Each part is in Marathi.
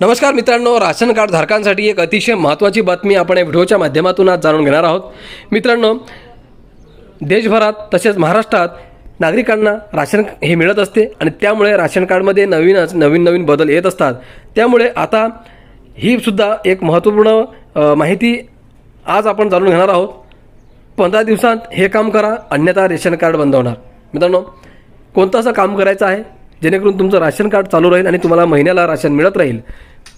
नमस्कार मित्रांनो राशन कार्ड धारकांसाठी एक अतिशय महत्त्वाची बातमी आपण या व्हिडिओच्या माध्यमातून आज जाणून घेणार आहोत. मित्रांनो देशभरात तसेच महाराष्ट्रात नागरिकांना राशन हे मिळत असते आणि त्यामुळे राशन कार्डमध्ये नवीनच नवीन नवीन बदल येत असतात. त्यामुळे आता ही सुद्धा एक महत्त्वपूर्ण माहिती आज आपण जाणून घेणार आहोत. पंधरा दिवसांत हे काम करा अन्यथा रेशन कार्ड बंद होणार. मित्रांनो कोणतं असं काम करायचं आहे? जेणेकरून तुमचं राशन कार्ड चालू राहील आणि तुम्हाला महिन्याला राशन मिळत राहील.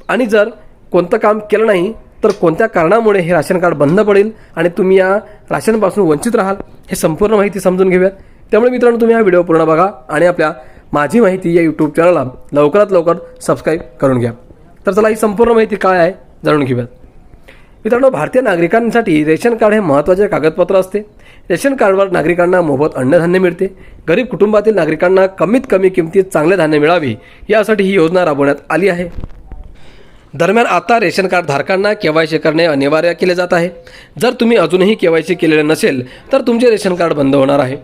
आणि जर कोणतं काम केलं नाही तर कोणत्या कारणामुळे हे राशन कार्ड बंद पडेल आणि तुम्ही या राशनपासून वंचित राहाल हे संपूर्ण माहिती समजून घेऊयात. त्यामुळे मित्रांनो तुम्ही हा व्हिडिओ पूर्ण बघा आणि आपल्या माझी माहिती या यूट्यूब चॅनलला लवकरात लवकर सबस्क्राईब करून घ्या. तर चला ही संपूर्ण माहिती काय आहे जाणून घेऊयात. मित्रांनो भारतीय नागरिकांसाठी रेशन कार्ड हे महत्त्वाचे कागदपत्र असते. रेशन कार्डवर नागरिकांना मोफत अन्नधान्य मिळते. गरीब कुटुंबातील नागरिकांना कमीत कमी किमतीत चांगले धान्य मिळावे यासाठी ही योजना राबवण्यात आली आहे. दरम्यान आता रेशन कार्ड धारकांना के वाय सी करणे अनिवार्य केले जात आहे. जर तुम्ही अजूनही के वाय सी केलेले नसेल तर तुमचे रेशन कार्ड बंद होणार आहे.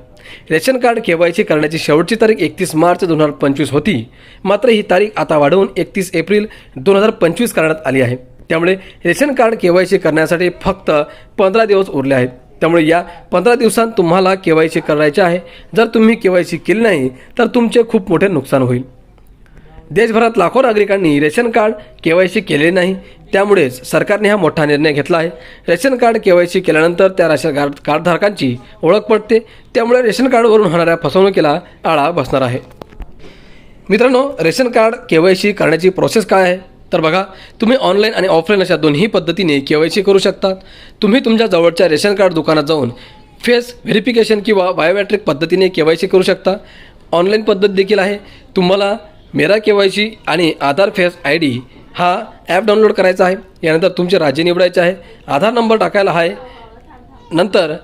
Ration card K Y C करण्याची शेवटची तारीख एकतीस मार्च दोन हजार पंचवीस होती. मात्र ही तारीख आता वाढवून एकतीस एप्रिल दोन हजार पंचवीस करण्यात आली आहे. त्यामुळे ration card K Y C करण्यासाठी फक्त पंधरा दिवस उरले आहेत. त्यामुळे या पंधरा दिवसांत तुम्हाला के वाय सी करायचे आहे. जर तुम्ही के वाय सी केली नाही तर तुमचे खूप मोठे नुकसान होईल. देशभरात लाखो नागरिकांनी ration card K Y C केले नाही. त्यामुळेच सरकारने हा मोठा निर्णय घेतला आहे. Ration card K Y C केल्यानंतर त्या राशन कार्ड कार्डधारकांची ओळख पडते. त्यामुळे रेशन कार्डवरून होणाऱ्या फसवणुकीला आळा बसणार आहे. मित्रांनो ration card K Y C करण्याची प्रोसेस काय आहे? तर बघा तुम्ही ऑनलाईन आणि ऑफलाईन अशा दोन्ही पद्धतीने के वाय सी करू शकता. तुम्ही तुमच्या जवळच्या रेशन कार्ड दुकानात जाऊन फेस व्हेरिफिकेशन किंवा बायोमॅट्रिक पद्धतीने के वाय सी करू शकता. ऑनलाईन पद्धत देखील आहे. तुम्हाला मेरा के वाय सी आणि आधार फेस आय डी हा ॲप डाउनलोड करायचा आहे. यानंतर तुमचे राज्य निवडायचे आहे. आधार नंबर टाकायला आहे. नंतर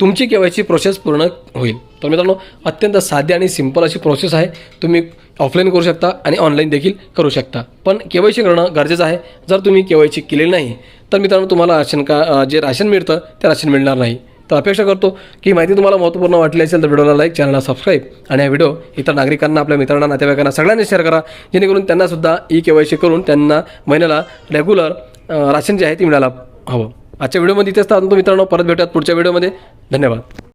तुमची के वाय सी प्रोसेस पूर्ण होईल. तर मित्रांनो अत्यंत साधी आणि सिंपल अशी प्रोसेस आहे. तुम्ही ऑफलाईन करू शकता आणि ऑनलाईन देखील करू शकता. पण के वाय सी करणं गरजेचं आहे. जर तुम्ही के वाय सी केलेली नाही तर मित्रांनो तुम्हाला राशन का जे राशन मिळतं ते राशन मिळणार नाही. तर अपेक्षा करतो की माहिती तुम्हाला महत्त्वपूर्ण वाटली असेल तर व्हिडिओला लाईक चॅनलला सबस्क्राईब आणि हा व्हिडिओ इतर नागरिकांना आपल्या मित्रांना नातेवाईकांना सगळ्यांनी शेअर करा. जेणेकरून त्यांनासुद्धा ई के वाय सी करून त्यांना महिन्याला रेग्युलर राशन जे आहे ते मिळायला हवं. आजच्या व्हिडिओमध्ये इथेच थांबतो मित्रांनो. परत भेटूयात पुढच्या व्हिडिओमध्ये. धन्यवाद.